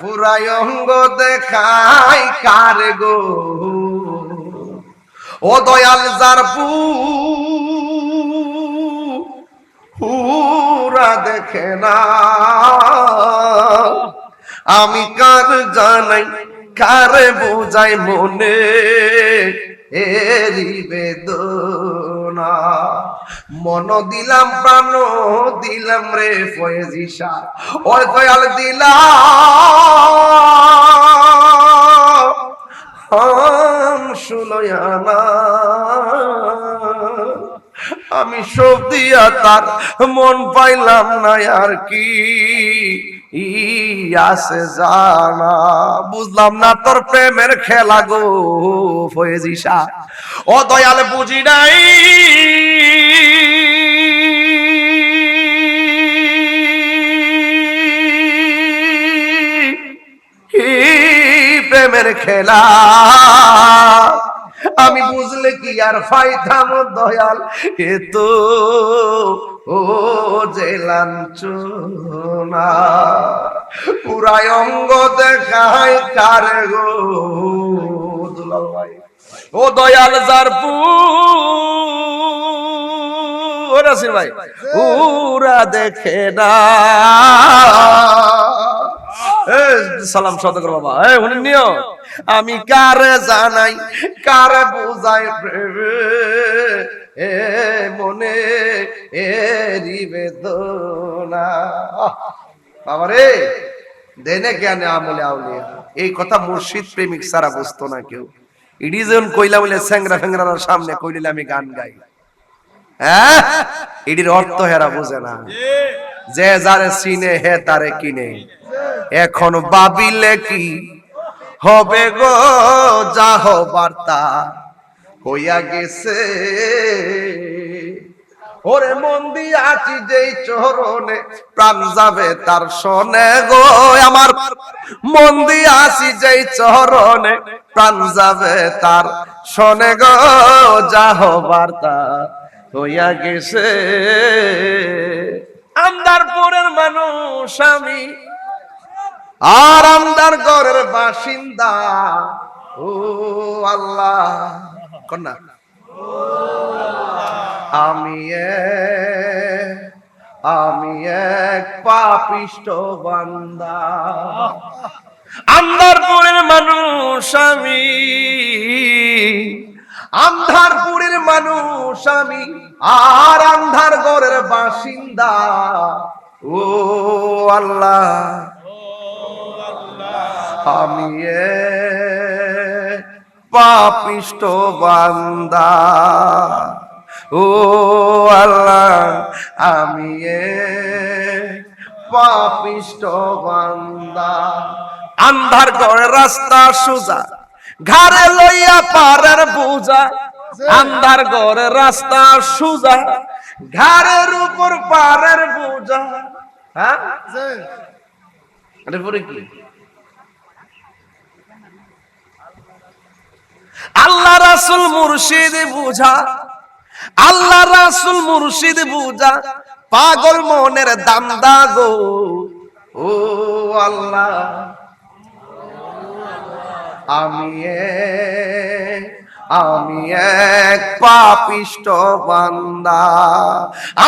পুরাই অঙ্গ দেখাই কার গো? ও দয়াল যার পুরা দেখে না। আমি কার জানাই কারে বোঝাই মনে? এরি বেদনা। মন দিলাম, প্রাণ দিলাম রে ফয়েজিসা। ওই কয়াল দিলাম। শুনয়ানা আমি সব দিয়া তার মন পাইলাম না, আর কি? আছে জানা। বুঝলাম না তোর প্রেমের খেলা গো, ফয়েজিসা। ও দয়াল বুঝি নাই। প্রেমের খেলা। আমি বুঝলে কি আর ফাইতাম দয়াল? এ তো ও যে লাঞ্ছনা। পুরাই অঙ্গ দেখায় কার গো? দুলাল ভাই ও দয়াল যার পু ও নাসির ভাই পুরা দেখে না। সালাম সদকর বাবা। উনি নিও। আমি কারে জানাই কারে বুঝাই এ মনে এ বেদনা। বাবা রে দেনে জ্ঞানে আমলে আউলিয়া। এই কথা মুর্শিদ প্রেমিক সারা বুঝতো না কেউ। ইডি যখন কইলা বলে স্যাংরা ফ্যাংরার সামনে কইলে আমি গান গাই। হ্যাঁ? এটির অর্থ হেরা বুঝে না। যে যারে চিনে হে তারে কিনে। এখন ভাবিলে কি হবে গো? যা হবার তা হইয়া গেছে। ওরে মন দিয়াছি যেই চরণে প্রাণ যাবে তার শোনে গো। আমার মন দিয়াছি যেই চরণে প্রাণ যাবে তার শোনে গো। যা হবার তা হইয়া গেছে। আমদারপুরের মানুষ আমি আর আমদার ঘরের বাসিন্দা। ও আল্লাহ। কন্যা। আমি আমি এক পাপিষ্ট বান্দা। আন্ধারপুরের মানুষ আমি। আন্ধারপুরের মানুষ আমি। আর আন্ধার ঘরের বাসিন্দা। ও আল্লাহ। আমি পাপিষ্ট বান্দা। ও আল্লাহ আমি পাপিষ্ট বান্দা। আন্ধার ঘরে রাস্তা সোজা ঘাড়ে লইয়া পারের বুঝা। আন্ধার ঘরে রাস্তা সোজা ঘাড়ের উপর পারের বুঝা। হ্যাঁ? কি? আল্লাহ রাসুল মুর্শিদ বুঝা, আল্লাহ রাসুল মুর্শিদ বুঝা, পাগল মনের দান্দা গো। ও আল্লাহ, আমি আমি এক পাপিষ্ট বান্দা।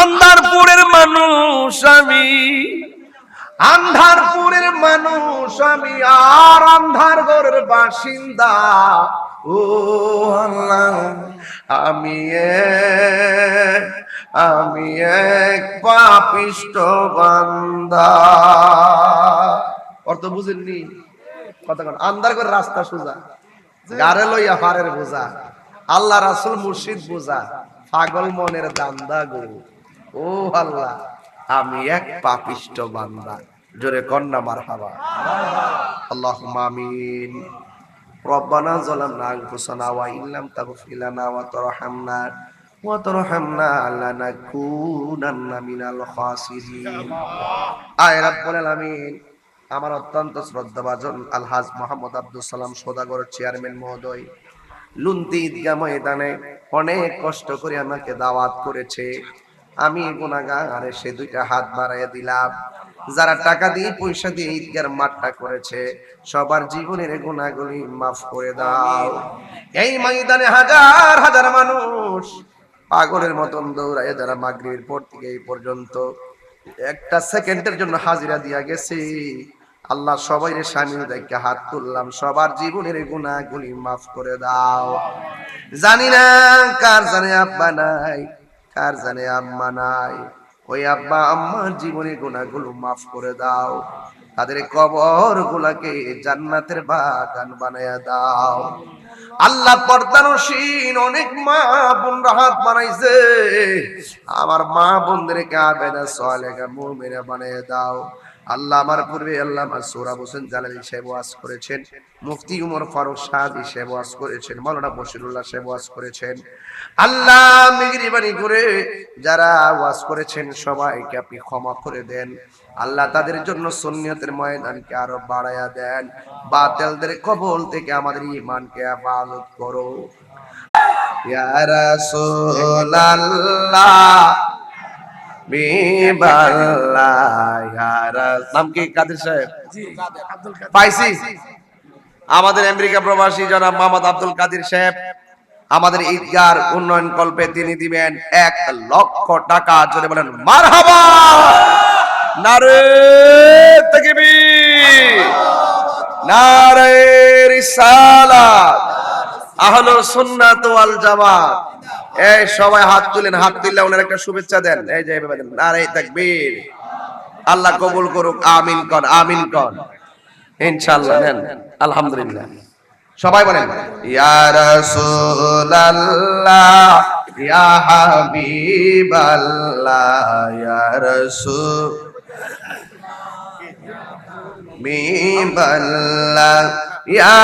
আন্ধারপুরের মানুষ আমি, আন্ধারপুরের মানুষ আমি, আর আন্ধার ঘরের বাসিন্দা। ও আমি আমি এক পাপিষ্ট বান্দা। অর্থ বুঝেননি? কথা কোন, আন্ধার করে রাস্তা সোজা গারে লইয়া পারের বোঝা, আল্লাহ রাসুল মুর্শিদ বোঝা, পাগল মনের দান্দা গো। ও আল্লাহ, আমি এক পাপিষ্ট বান্দা। জোরে কন্যা মার হাবা আল্লাহ মামিন ربنا ظلمنا أنفسنا وإن لم تغفر لنا وترحمنا وترحمنا لنكونن من الخاسرين আয় রব্বুল আলামিন আমার অত্যন্ত শ্রদ্ধাভাজন আলহাজ মোহাম্মদ আব্দুল সালাম সদাগরের চেয়ারম্যান মহোদয় লুন্তি ঈদগাহ ময়দানে অনেক কষ্ট করে আমাকে দাওয়াত করেছে আমি গুনাগার সে দুইটা হাত বাড়াইয়া দিলাম। যারা টাকা দিয়ে পয়সা দিয়ে ঈদগার মাঠটা করেছে, সবার জীবনের গুণাগুলি মাফ করে দাও। এই ময়দানে হাজার হাজার মানুষ পাগলের মতন দৌড়ায় যারা মাগরির পর থেকে এই পর্যন্ত একটা সেকেন্ডের জন্য হাজিরা দিয়া গেছে। আল্লাহ সবাই রে স্বামী দেখে হাত তুললাম, সবার জীবনের গুণাগুলি মাফ করে দাও। জানি না কার জানে আব্বা নাই কার জানে আম্মা নাই? ওই আব্বা আম্মার জীবনের গুণাগুলো মাফ করে দাও। তাদের কবর গুলাকে জান্নাতের বাগান বানায়া দাও। আল্লাহ পর্দানসীন অনেক মা বোনরা হাত বানাইছে আমার মা বোনদেরকে আবেদা সলেগা মুমিনা বানিয়ে দাও। আল্লাহ আমার পূর্বে আল্লাহ সোরাব হোসেন জালালি সাহেব ওয়াজ করেছেন, মুফতি উমর ফারুক সাহাবি সাহেব ওয়াজ করেছেন, মাওলানা বশিরুল্লাহ সাহেব ওয়াজ করেছেন। আল্লাহ মেগরিবানি করে যারা ওয়াজ করেছেন সবাইকে আপনি ক্ষমা করে দেন। আল্লাহ তাদের জন্য সুন্নিয়তের ময়দানকে আরও বাড়ায়া দেন। বাতেলদের কবল থেকে আমাদের ইমানকে হেফাজত করো। নাম কি কাদের সাহেব? পাইছি আমাদের আমেরিকা প্রবাসী জনাব মোহাম্মদ আব্দুল কাদির সাহেব আমাদের ঈদগার উন্নয়ন কল্পে তিনি দিবেন এক লক্ষ টাকা। জোরে বলেন মারহাবা! নারে তাকবীর নারে রিসালাত। আহলো সুন্নাত ওয়াল জামাত। এই সবাই হাত তুলেন, হাত তুললে ওনার একটা শুভেচ্ছা দেন। এই যে এভাবে দেন। তাকবীর। আল্লাহ কবুল করুক, আমিন কর আমিন কর। ইনশাআল্লাহ, নেন। আলহামদুলিল্লাহ। সবাই বলেন। ইয়া রাসূলুল্লাহ, ইয়া হাবিবাল্লাহ, ইয়া রাসূল। মিবাল্লাহ ইয়া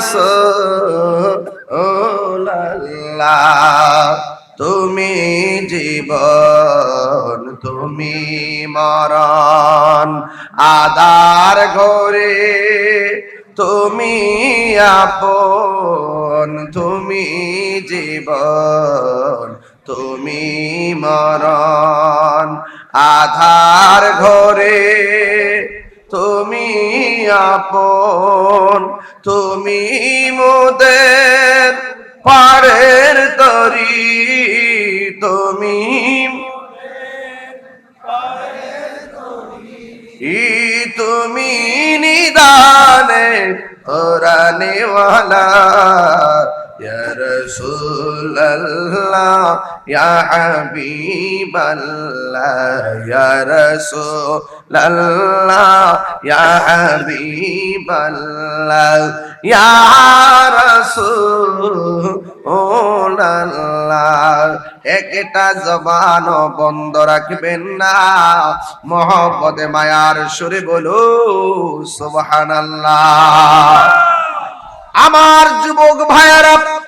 রাসূলুল্লাহ, তুমি জীবন, তুমি মরণ আদার ঘরে তুমি আপন, তুমি জীবন, তুমি মরণ, আধার ঘরে তুমি আপন তুমি মোদের পাড়ের তরি তুমি ই তুমি নিদানে ওরানেওয়ালা ইয়া রাসূলুল্লাহ ইয়া হাবিবাল্লাহ ইয়া রাসূলুল্লাহ ইয়া হাবিবাল্লাহ ইয়া রাসূলুল্লাহ একটা জবান বন্ধ রাখবেন না। মহব্বতে, মায়ার সুরে বলো সুবহানাল্লাহ। আমার যুবক ভাইয়ারা